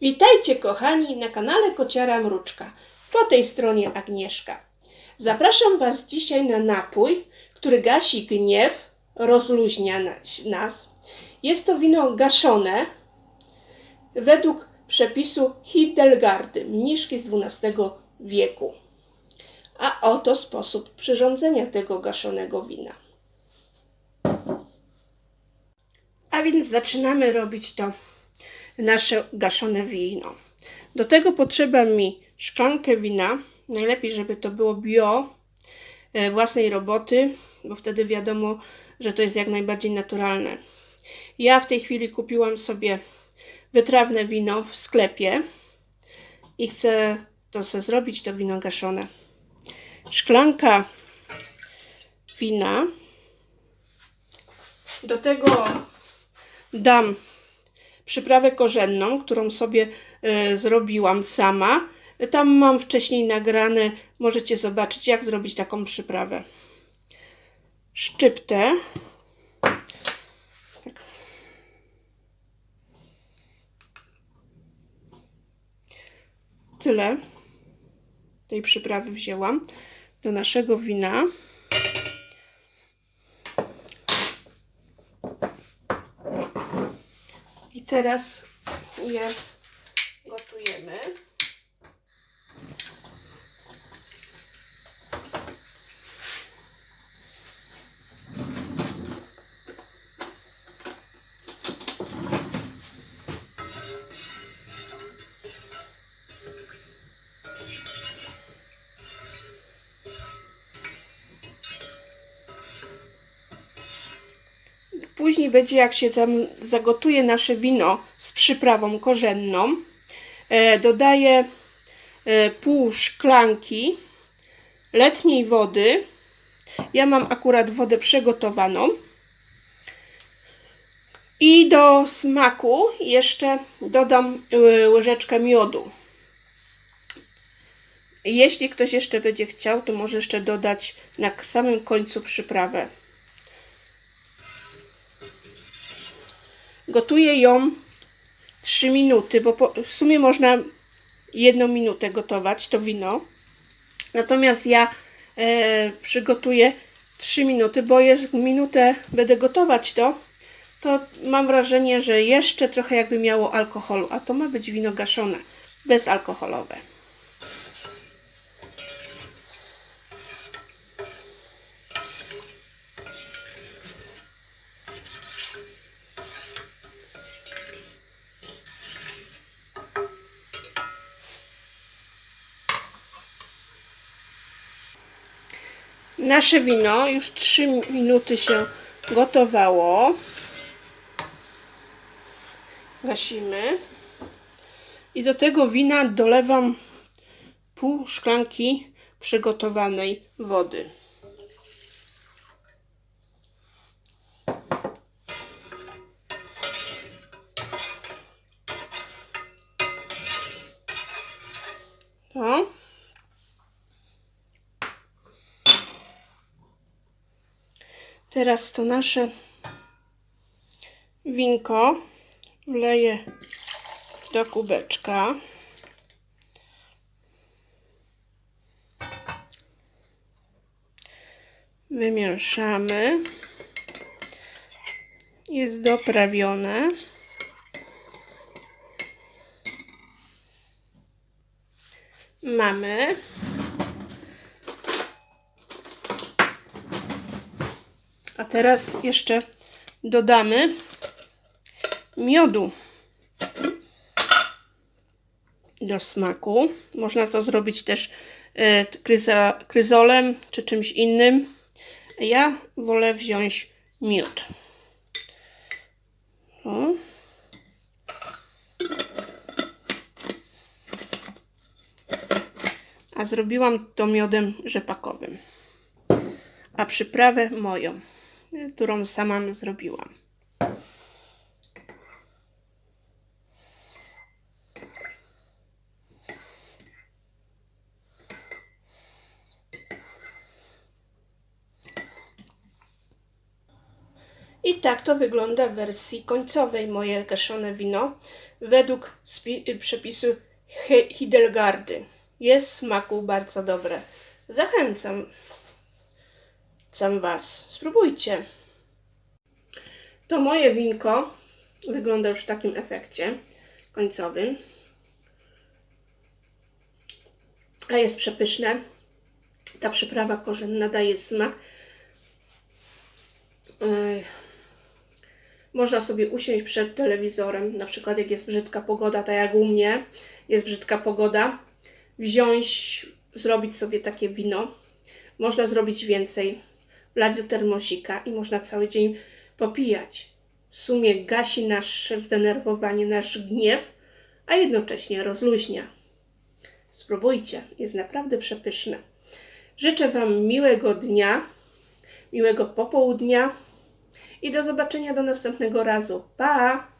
Witajcie kochani na kanale Kociara Mruczka. Po tej stronie Agnieszka. Zapraszam Was dzisiaj na napój, który gasi gniew, rozluźnia nas-. Jest to wino gaszone według przepisu Hildegard, mniszki z XII wieku. A oto sposób przyrządzenia tego gaszonego wina. A więc zaczynamy robić to nasze gaszone wino. Do tego potrzeba mi szklankę wina. Najlepiej, żeby to było bio, e, własnej roboty, bo wtedy wiadomo, że to jest jak najbardziej naturalne. Ja w tej chwili kupiłam sobie wytrawne wino w sklepie i chcę to sobie zrobić, to wino gaszone. Szklanka wina. Do tego dam przyprawę korzenną, którą sobie e, zrobiłam sama. Tam mam wcześniej nagrane, możecie zobaczyć, jak zrobić taką przyprawę. Szczyptę. Tak. Tyle tej przyprawy wzięłam do naszego wina. Teraz je gotujemy. Później będzie, jak się tam zagotuje nasze wino z przyprawą korzenną, e, dodaję e, pół szklanki letniej wody. Ja mam akurat wodę przygotowaną. I do smaku jeszcze dodam e, łyżeczkę miodu. Jeśli ktoś jeszcze będzie chciał, to może jeszcze dodać na samym końcu przyprawę. Gotuję ją 3 minuty, bo po, w sumie można jedną minutę gotować to wino. Natomiast ja e, przygotuję 3 minuty, bo jak minutę będę gotować to, to mam wrażenie, że jeszcze trochę jakby miało alkoholu, a to ma być wino gaszone, bezalkoholowe. Nasze wino już 3 minuty się gotowało. Gasimy. I do tego wina dolewam pół szklanki przygotowanej wody. To. Teraz to nasze winko wleję do kubeczka. Wymieszamy. Jest doprawione. Mamy. A teraz jeszcze dodamy miodu do smaku. Można to zrobić też e, kryza, kryzolem czy czymś innym. Ja wolę wziąć miód. O. A zrobiłam to miodem rzepakowym. A przyprawę moją którą sama zrobiłam. I tak to wygląda w wersji końcowej moje gaszone wino według przepisu He- Hidelgardy. Jest smaku bardzo dobre. Zachęcam Zachęcam Was. Spróbujcie. To moje winko wygląda już w takim efekcie końcowym. A jest przepyszne. Ta przyprawa korzenna daje smak. Ej. Można sobie usiąść przed telewizorem, na przykład jak jest brzydka pogoda, tak jak u mnie jest brzydka pogoda, wziąć, zrobić sobie takie wino. Można zrobić więcej, wlać do termosika i można cały dzień popijać. W sumie gasi nasze zdenerwowanie, nasz gniew, a jednocześnie rozluźnia. Spróbujcie, jest naprawdę przepyszne. Życzę Wam miłego dnia, miłego popołudnia i do zobaczenia do następnego razu. Pa!